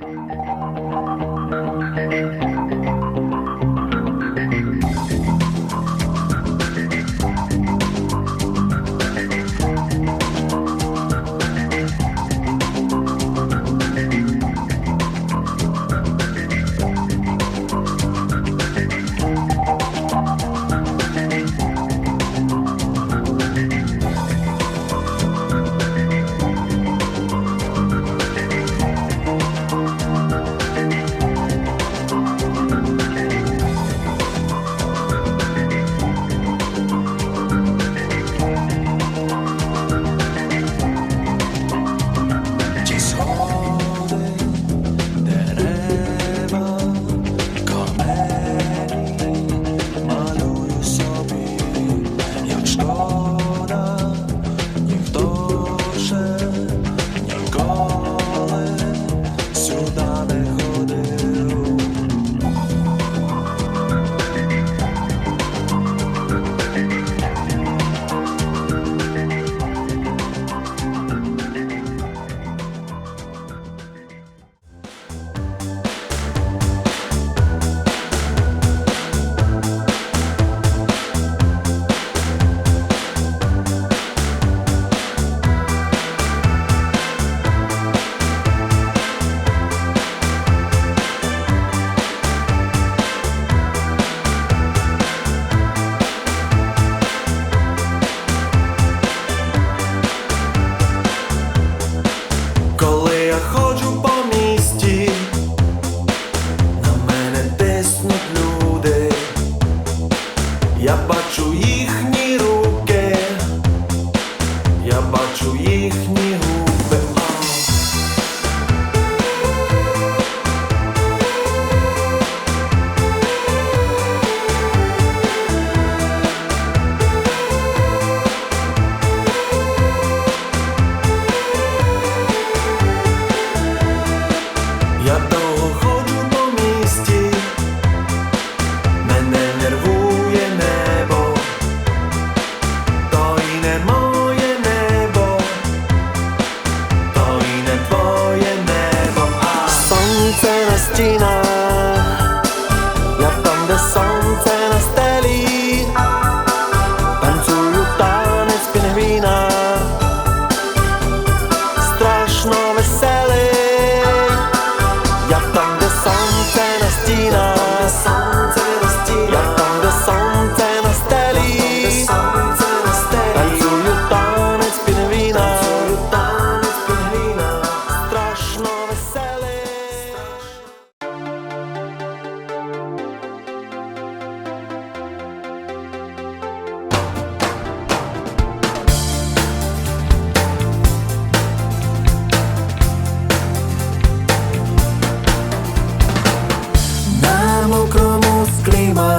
Thank you.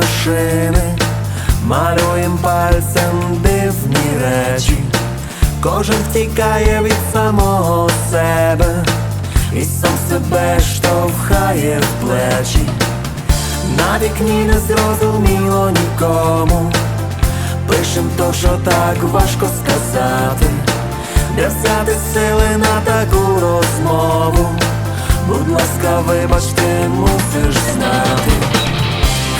Машини малюєм пальцем дивні речі. Кожен втікає від самого себе і сам себе штовхає в плечі. На вікні не зрозуміло нікому. Пишем то, що так важко сказати, де взяти сили на таку розмову. Будь ласка, вибач, ти мусиш знати.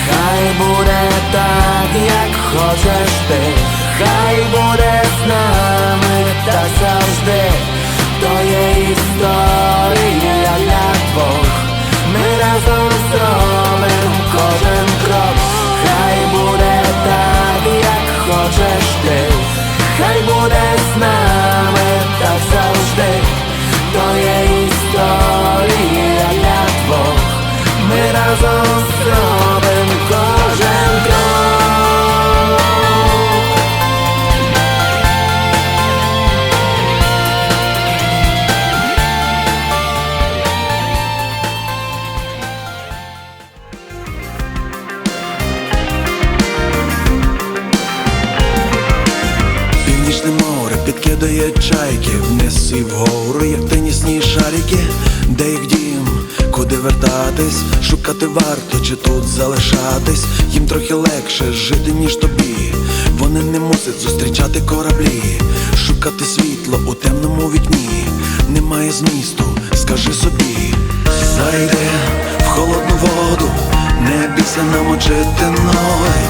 Хай буде так, як хочеш ти, хай буде з нами так завжди. То є історія для двох. Ми разом зробим кожен крок. Хай буде так, як хочеш ти, хай буде з нами так завжди. То є історія для двох. Ми разом шарики, де їх дім, куди вертатись, шукати варто чи тут залишатись, їм трохи легше жити, ніж тобі. Вони не мусять зустрічати кораблі, шукати світло у темному вікні. Немає змісту, скажи собі, Зайди в холодну воду, не бійся намочити ноги,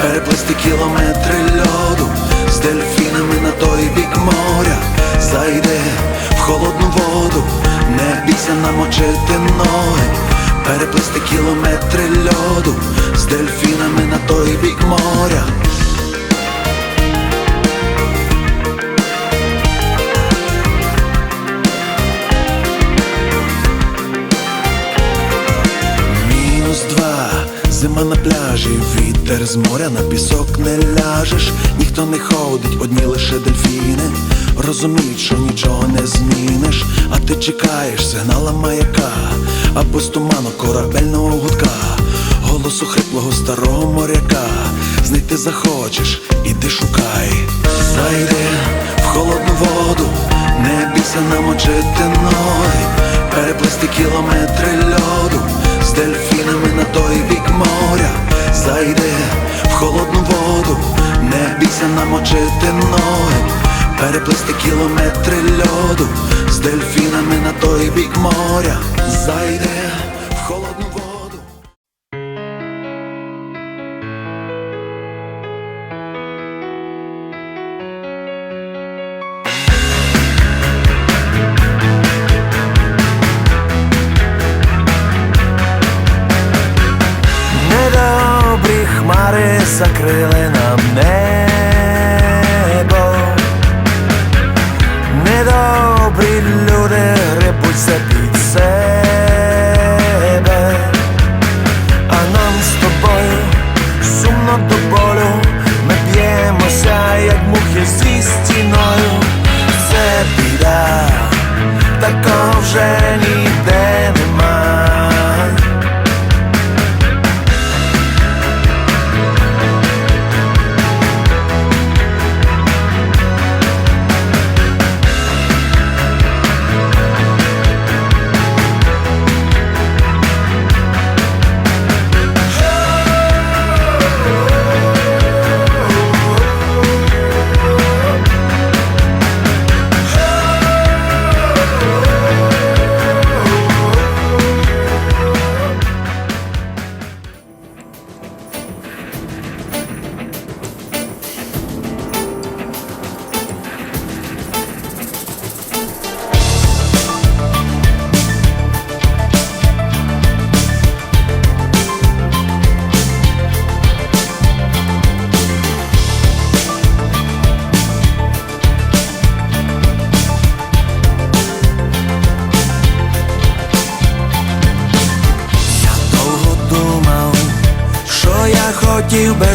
переплисти кілометри льоду з дельфінами на той бік моря. Зайди в холодну воду, не бійся намочити ноги, переплисти кілометри льоду з дельфінами на той бік моря. Мінус два, зима на пляжі, вітер з моря на пісок не ляжеш, ніхто не ходить, одні лише дельфіни. Розуміють, що нічого не ти чекаєш сигнала маяка, або з туману корабельного гудка, голосу хриплого старого моряка. Знайти захочеш, іди шукай, зайди в холодну воду, не бійся намочити ноги, переплисти кілометри льоду з дельфінами на той бік моря. Зайди в холодну воду, не бійся намочити ноги, переплисти кілометри льоду з дельфінами на той бік моря. Зайди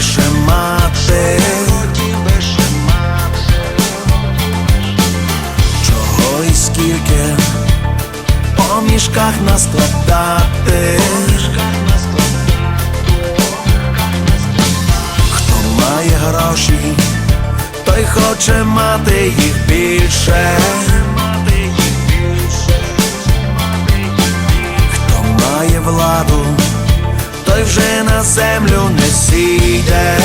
ще мати. Чого і скільки по мішках наскладати. Хто має гроші, той хоче мати їх більше. Хто має владу, той вже на землю не сійде.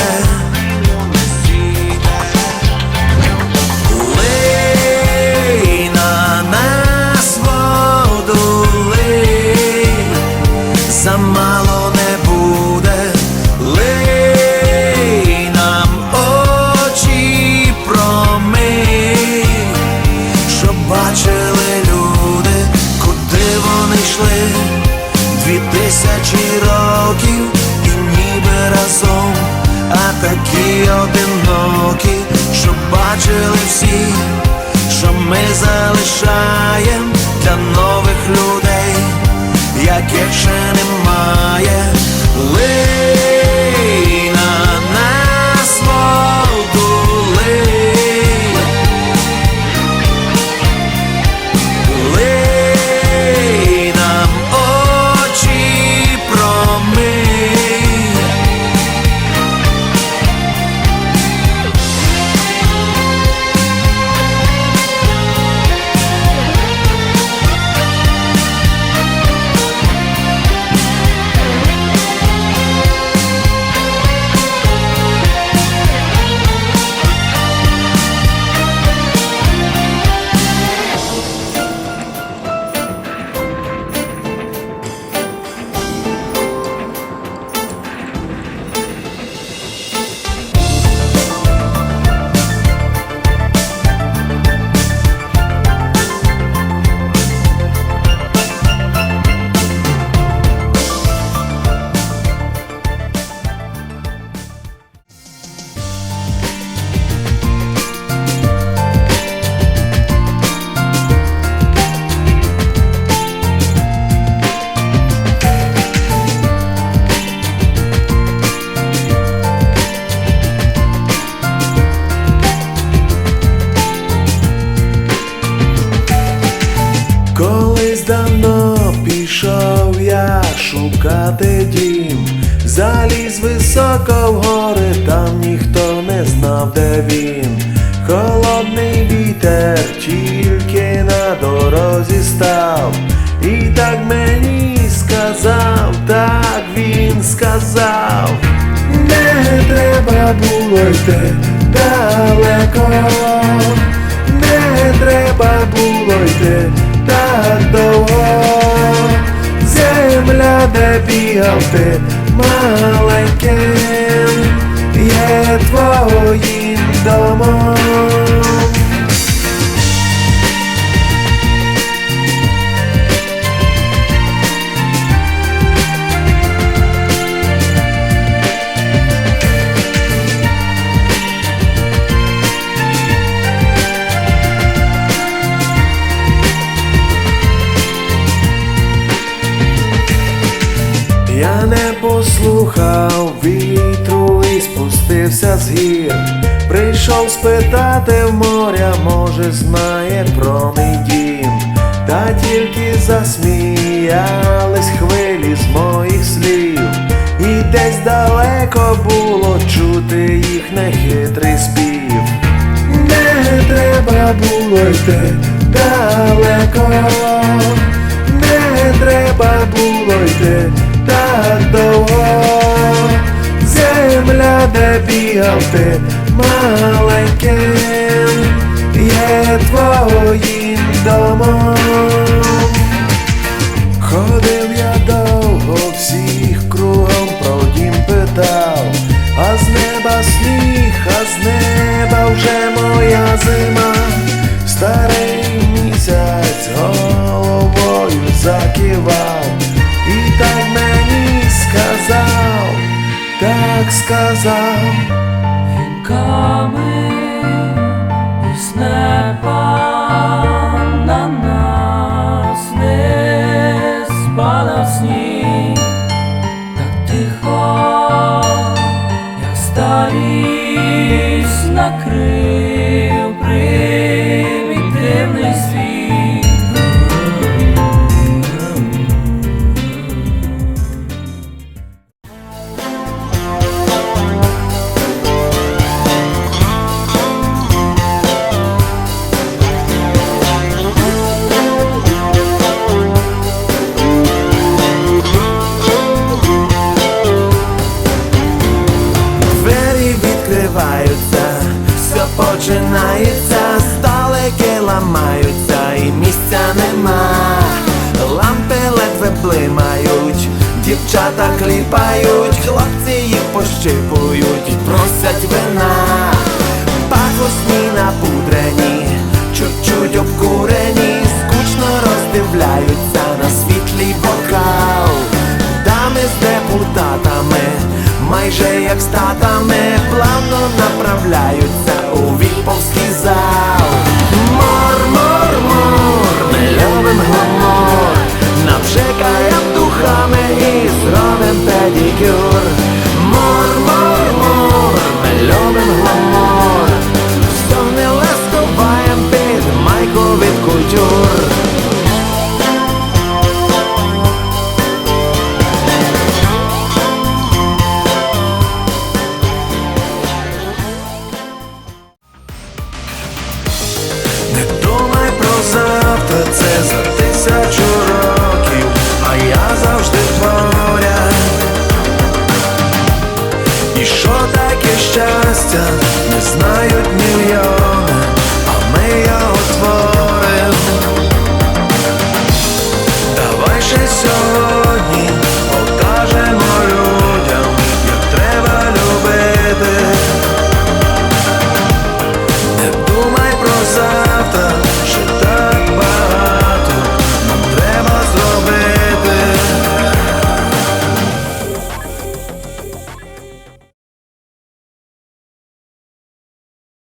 Бачили всі, що ми залишаємо для нових людей, яких ще немає. Високо в гори, там ніхто не знав, де він. Холодний вітер тільки на дорозі став, і так мені сказав, так він сказав, не треба було йти далеко, не треба було йти так довго. Земля, де бігав ти маленьким, є твоїм домом. Моря, знає про мій дім. Та тільки засміялись хвилі з моїх слів. І десь далеко було чути їх нехитрий спів. Не треба було йти далеко, не треба було йти так довго. Земля, де бігав ти маленьким, є твоїм домом. Обкурені, скучно роздивляються на світлий бокал. Дами з депутатами, майже як статами, плавно направляються у відповський зал. Мор, мор, мор, ми любим гламур, навшикаєм духами і зробим педикюр. Мор, мор, мор, ми гламур,